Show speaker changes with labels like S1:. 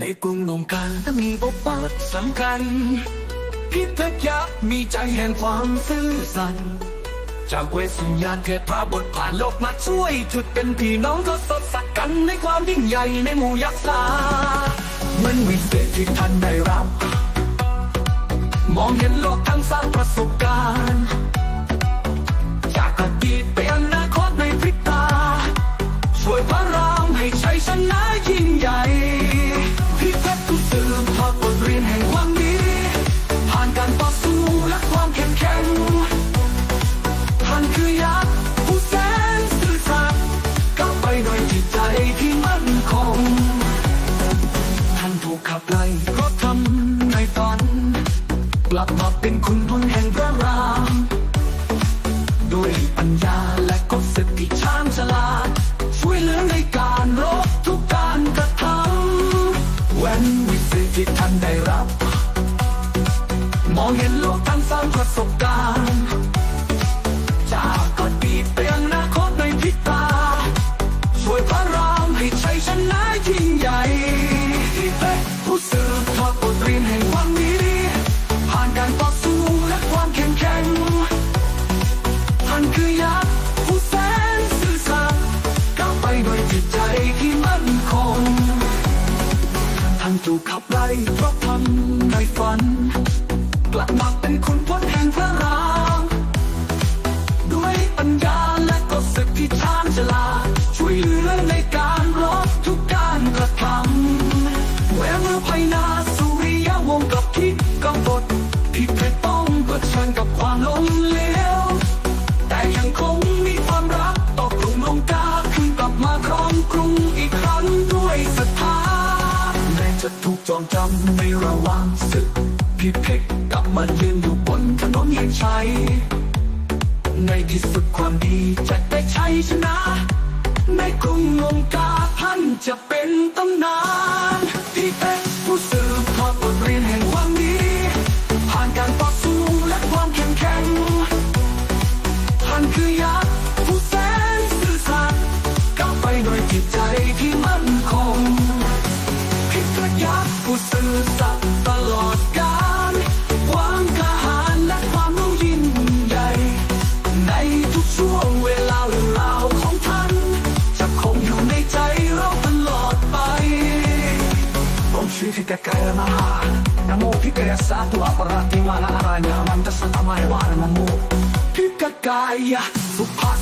S1: ในกรุงลงกันมีบทบาทสำคัญ พิทักษ์ยักษ์มีใจแห่งความซื่อสัตย์จากเวสุญญาเกิดพระบทผ่านโลกมาช่วย จุดเป็นพี่น้องทศสักกันในความยิ่งใหญ่ในหมู่ยักษ์สาเหมือนวิเศษที่ท่านได้รับ มองเห็นโลกทั้งสร้างประสบการณ์จากอดีตไปอนาคตในพริบตา ช่วยพระรามให้ชัยชนะยิ่งใหญ่านถูกขับไล่เพราะทำในฝัน กลับมาเป็นคุณพลแห่งพระรามด้วยปัญญาและกฎสิทธิชาญฉลาด ช่วยเหลือในการรบทุกการกระทำแวนวิเศษที่ท่านได้รับ มองเห็นโลกทั้งสร้างประสบการณ์ วไปด้วยจิตใจที่มั่นคงท่านถูกขับไล่เพราะทำในฝัน กลับมาเป็นคุณพลแห่งพระรามด้วยปัญญาและกฎสิทธิชาญฉลาดช่วยเหลือในการรบทุกการกระทำแววเมื่อภายนาสุริยวงศกับคิดกำบดที่เพชรต้องเผชิญกับ จะถูกจองจำในระว่างศึกพี่เพชรกลับมายืนอยู่บนถนนแห่งชัย ในที่สุดความดีจะได้ชัยชนะ ในกรุงลงกาท่านจะเป็นตำนานที่เป็นผู้สืบทอดบทเรียนแห่งความดีผ่านการต่อสู้และความเข้มแข็งท่านคือยักษ์ผู้แสนซื่อสัตย์ก้าวไปด้วยจิตใจที่มั่น ผู้ซื่อสัตย์ตลอดกาลความกล้าหาญและความรู้ยิ่งใหญ่ ในทุกช่วงเวลาเรื่องราวของท่าน จะคงอยู่ในใจเราตลอดไป Om Shri Hikakaya Namaha Namo Hikaya Satu Aparati Mana Aranya Manta Satama Ewana Namo Hikakaya สุภาษิมามหาเทวะยักษ์ผู้มีศักดิ์ศรีขอให้ท่านช่วยปกป้องและแนะ